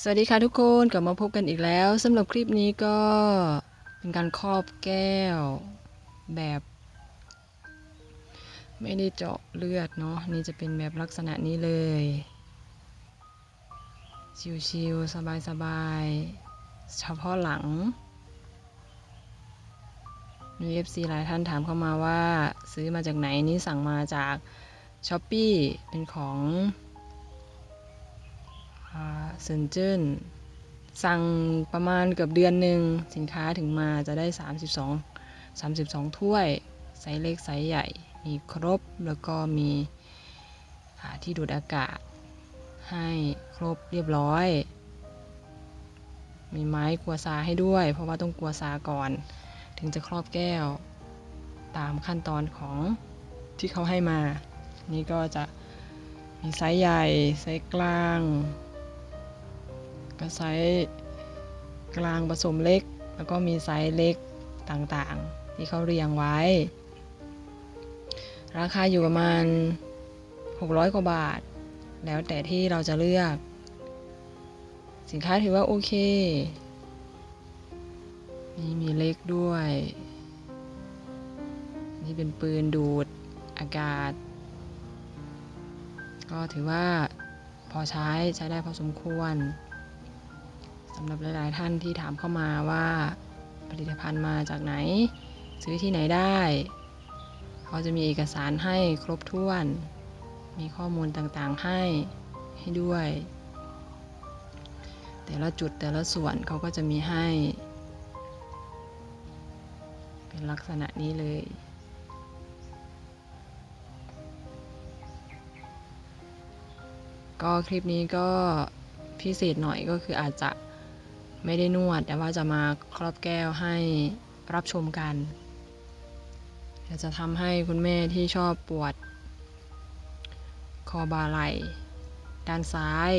สวัสดีค่ะทุกคนกลับมาพบกันอีกแล้วสำหรับคลิปนี้ก็เป็นการครอบแก้วแบบ ไม่ได้เจาะเลือดเนาะนี่จะเป็นแบบลักษณะนี้เลย ชิวๆสบายๆ เฉพาะหลัง มี FC หลายท่านถามเข้ามาว่า ซื้อมาจากไหนนี่สั่งมาจาก s h อ p e e เป็นของ เซนเจิ้นสั่งประมาณเกือบเดือนหนึ่งสินค้าถึงมาจะได้ 32 32 ถ้วยไซส์เล็กไซส์ใหญ่ มีครบแล้วก็มีที่ดูดอากาศ ให้ครบเรียบร้อย มีไม้กัวซาให้ด้วย เพราะว่าต้องกัวซาก่อน ถึงจะครอบแก้ว ตามขั้นตอนของที่เขาให้มา นี่ก็จะมีไซส์ใหญ่ ไซส์กลาง ก็ไซส์กลางผสมเล็ก แล้วก็มีไซส์เล็กต่างๆ ที่เขาเรียงไว้ ราคาอยู่ประมาณ 600 กว่าบาท แล้วแต่ที่เราจะเลือก สินค้าถือว่าโอเค นี่มีเล็กด้วย นี่เป็นปืนดูดอากาศ ก็ถือว่าพอใช้ใช้ได้พอสมควร สำหรับหลาย ๆ ท่านที่ถามเข้ามาว่าผลิตภัณฑ์มาจากไหน ซื้อที่ไหนได้ เขาจะมีเอกสารให้ครบถ้วน มีข้อมูลต่าง ๆ ให้ให้ด้วย แต่ละจุดแต่ละส่วนเขาก็จะมีให้ เป็นลักษณะนี้เลยก็คลิปนี้ก็พิเศษหน่อยก็คืออาจจะ ไม่ได้นวด แต่ว่าจะมาครอบแก้วให้รับชมกันเดี๋ยวจะทำให้คุณแม่ที่ชอบปวด คอบาไหล่ด้านซ้าย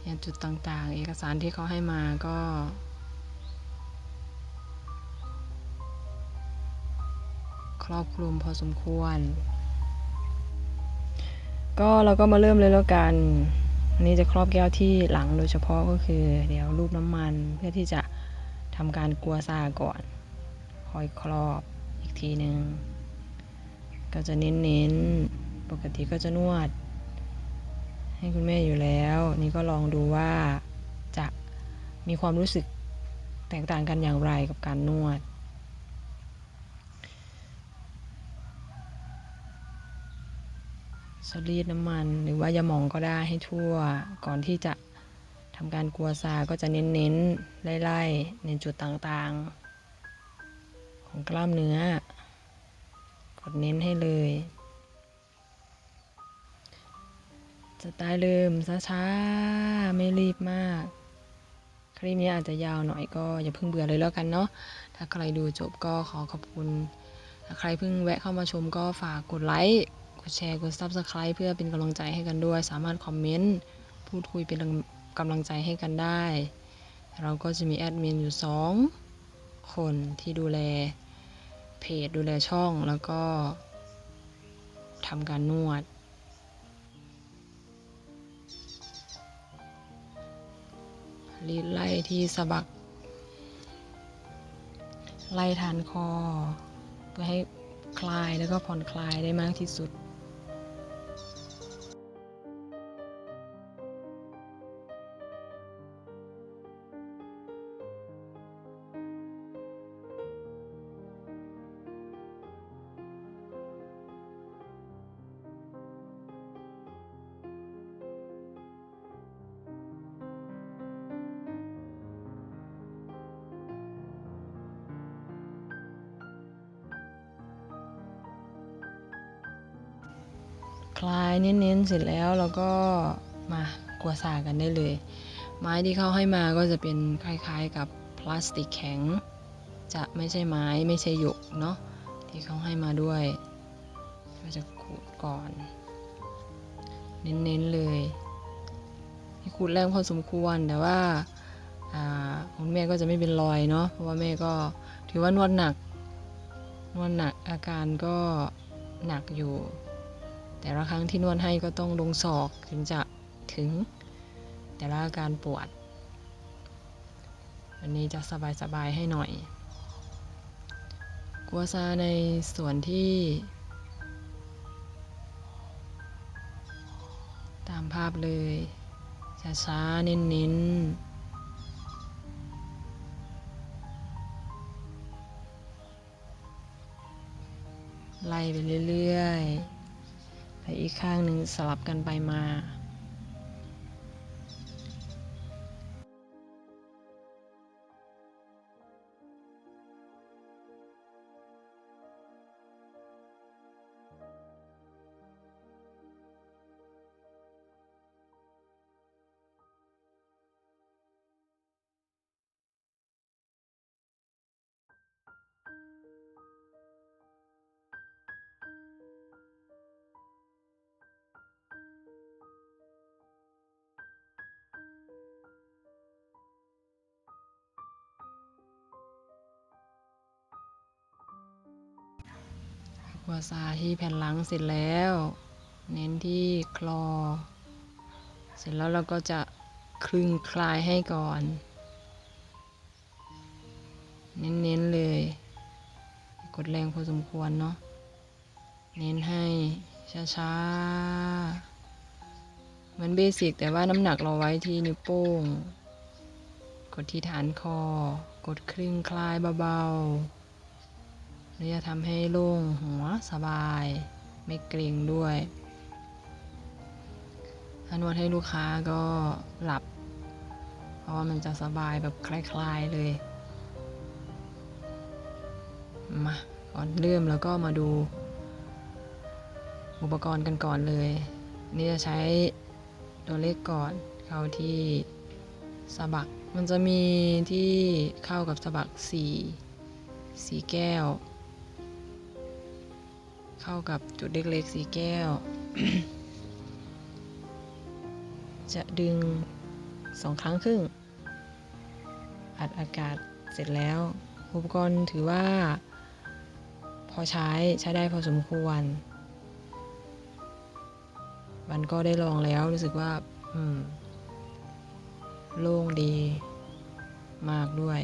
เนี่ยจุดต่างๆ เอกสารที่เขาให้มาก็ ครอบคลุมพอสมควร ก็เราก็มาเริ่มเลยแล้วกัน อันนี้จะครอบแก้วที่หลังโดยเฉพาะก็คือ เดี๋ยวรูปน้ำมันเพื่อที่จะทำการกัวซาก่อนคอยครอบอีกทีหนึ่งก็จะเน้นๆปกติก็จะนวด ให้คุณแม่อยู่แล้ว นี่ก็ลองดูว่าจะมีความรู้สึกแตกต่างกันอย่างไรกับการนวด สลีดน้ำมันหรือว่ายาหมองก็ได้ให้ทั่ว ก่อนที่จะทำการกัวซาก็จะเน้นๆไล่ๆในจุดต่างๆ ของกล้ามเนื้อ กดเน้นให้เลยสไตล์เริ่มช้าๆไม่รีบมาก คลิปนี้อาจจะยาวหน่อยก็อย่าเพิ่งเบื่อเลยแล้วกันเนาะถ้าใครดูจบก็ขอขอบคุณ ถ้าใครเพิ่งแวะเข้ามาชมก็ฝากกดไลค์ ดแชร์กด Subscribe เพื่อเป็นกำลังใจให้กันด้วย สามารถคอมเมนต์พูดคุยเป็นกำลังใจให้กันได้ เราก็จะมีแอดมินอยู่ 2 คนที่ดูแลเพจดูแลช่องแล้วก็ทำการนวด รีดไล่ที่สะบัก ไล่ฐานคอ เพื่อให้คลายแล้วก็ผ่อนคลายได้มากที่สุด ลายเน้นๆเสร็จแล้วเราก็มากัวซากันได้เลย ไม้ที่เขาให้มาก็จะเป็นคล้ายๆกับพลาสติกแข็ง จะไม่ใช่ไม้ไม่ใช่หยกเนาะที่เขาให้มาด้วย ก็จะขูดก่อน เน้นๆเลยที่ขูดแรงพอสมควรแต่ว่าอ่าคุณแม่ก็จะไม่เป็นรอยเนาะเพราะว่าแม่ก็ถือว่านวดหนักนวดหนักอาการก็หนักอยู่ แต่ละครั้งที่นวดให้ก็ต้องลงศอกถึงจะถึงแต่ละอาการปวดอันนี้จะสบายๆให้หน่อย กัวซาในส่วนที่ ตามภาพเลยช้าๆเน้นๆไล่ไปเรื่อย ๆ และอีกข้างหนึ่งสลับกันไปมา กัวซาที่แผ่นหลังเสร็จแล้ว เน้นที่คลอ เสร็จแล้วเราก็จะคลึงคลายให้ก่อน เน้นๆเลย กดแรงพอสมควรเนาะ เน้นให้ช้าๆเหมือนเบสิกแต่ว่าน้ำหนักเราไว้ที่นิ้วโป้ง กดที่ฐานคอ กดคลึงคลายเบาๆ แล้วจะทำให้โล่งหัวสบาย ไม่เกร็งด้วยถ้านวดให้ลูกค้าก็หลับ เพราะว่ามันจะสบายแบบคลายๆเลย มาก่อนเริ่มแล้วก็มาดู อุปกรณ์กันก่อนเลย นี่จะใช้ตัวเล็กก่อนเข้าที่สะบัก มันจะมีที่เข้ากับสะบักสีสีแก้ว เข้ากับจุดเล็กๆสีแก้ว จะดึงสองครั้งครึ่ง อัดอากาศเสร็จแล้ว อุปกรณ์ถือว่า พอใช้ใช้ได้พอสมควร มันก็ได้ลองแล้วรู้สึกว่า อืม โล่งดีมากด้วย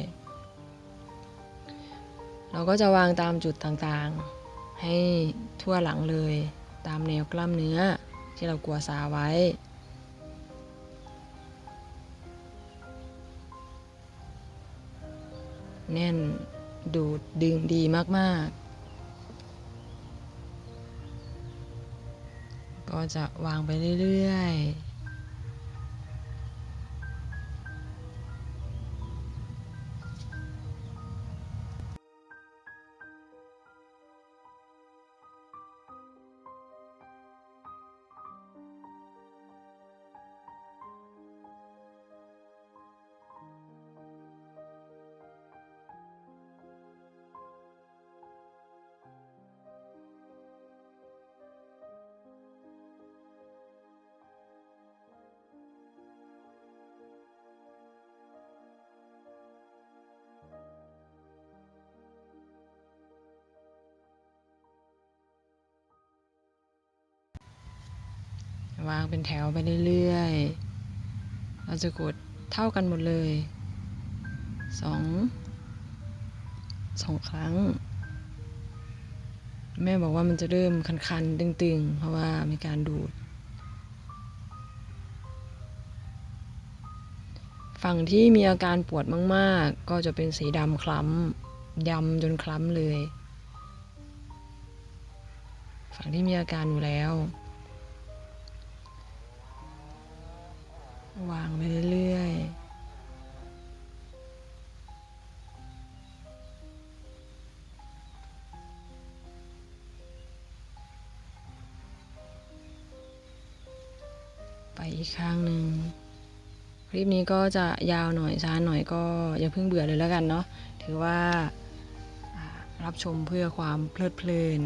เราก็จะวางตามจุดต่างๆ ให้ ทั่วหลังเลย ตามแนวกล้ามเนื้อที่เรากลัวซาไว้ แน่นดูดดึงดีมากๆ ก็จะวางไปเรื่อย ๆ วางเป็นแถวไปเรื่อยๆ เราจะกดเท่ากันหมดเลยสองสองครั้ง แม่บอกว่ามันจะเริ่มคันๆ ตึงๆ เพราะว่ามีการดูด ฝั่งที่มีอาการปวดมากๆ ก็จะเป็นสีดำคล้ำดำจนคล้ำเลย ฝั่งที่มีอาการอยู่แล้ว วางไปเรื่อยๆไปอีกข้างหนึ่งคลิปนี้ก็จะยาวหน่อยช้าหน่อยก็อย่าเพิ่งเบื่อเลยแล้วกันเนาะถือว่าอ่ารับชมเพื่อความเพลิดเพลิน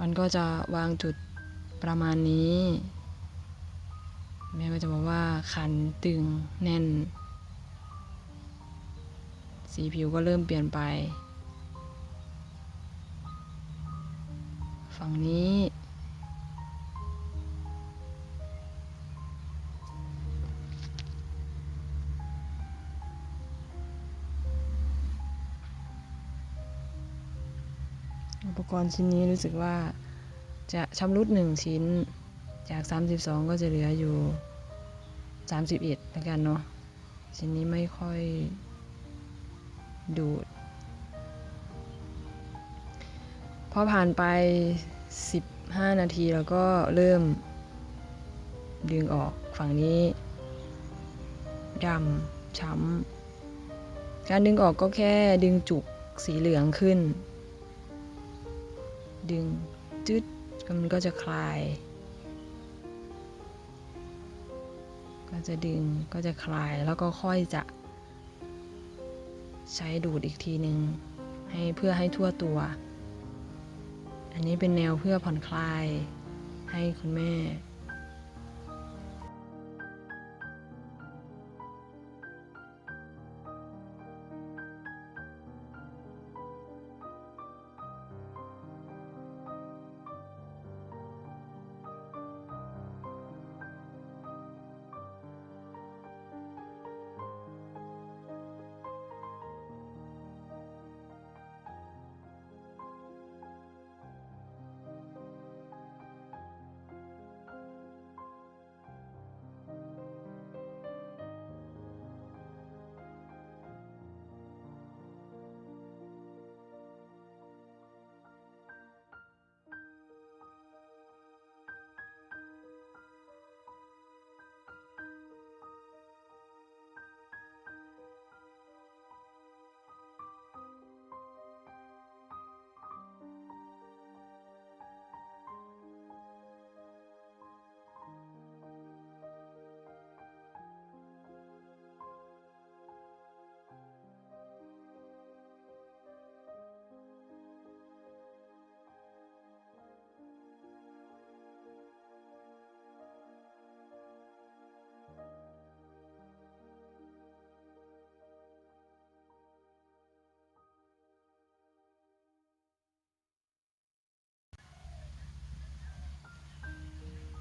มันก็จะวางจุดประมาณนี้แม่ก็จะบอกว่าคันตึงแน่น สีผิวก็เริ่มเปลี่ยนไป ฝั่งนี้ กรณ์ชิ้นนี้รู้สึกว่าจะชำรุดหนึ่งชิ้นจาก 32 ก็จะเหลืออยู่ 31แล้วกันเนาะชิ้นนี้ไม่ค่อยดูด พอผ่านไป 15 นาทีแล้วก็เริ่มดึงออกฝั่งนี้ดำช้ำการดึงออกก็แค่ดึงจุกสีเหลืองขึ้น ดึงจึดมันก็จะคลาย ก็จะดึงก็จะคลายแล้วก็ค่อยจะใช้ดูดอีกทีหนึ่งให้เพื่อให้ทั่วตัว อันนี้เป็นแนวเพื่อผ่อนคลายให้คุณแม่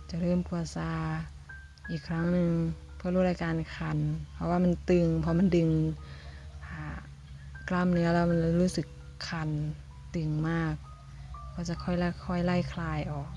จะเริ่มกัวซา อีกครั้งหนึ่งเพื่อลดอาการคัน เพราะว่ามันตึงพอมันดึงกล้ามเนื้อแล้วมันรู้สึกคันตึงมาก ก็จะค่อยๆไล่คลายออก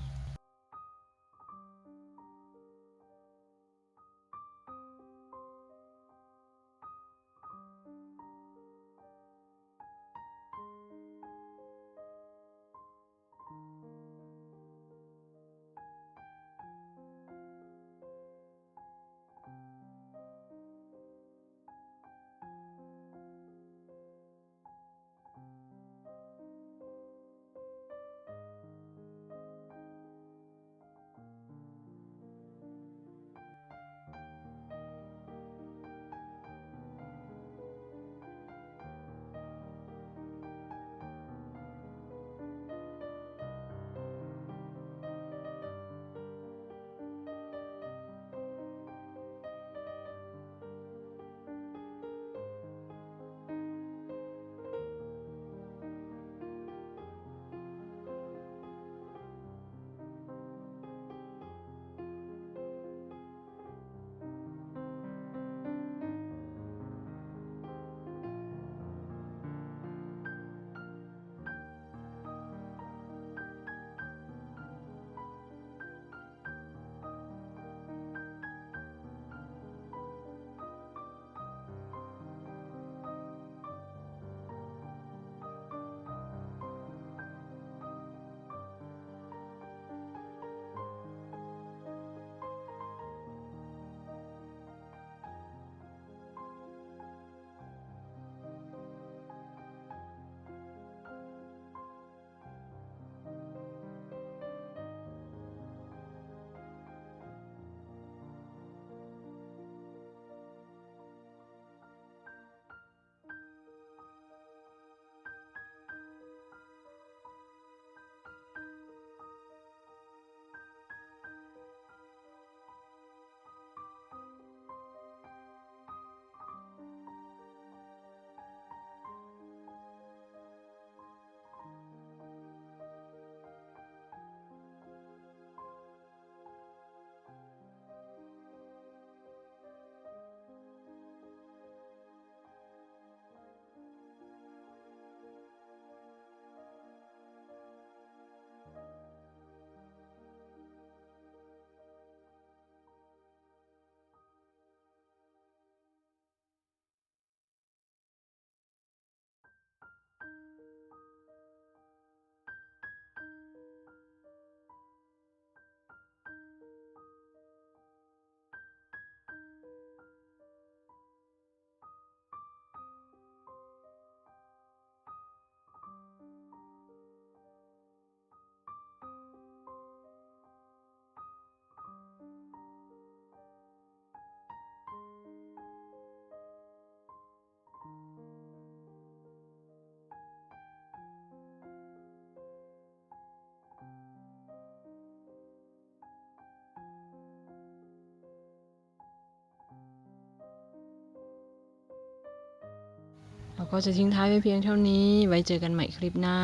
ก็จะทิ้งท้ายไว้เพียงเท่านี้ ไว้เจอกันใหม่คลิปหน้า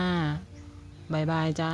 บายบายจ้า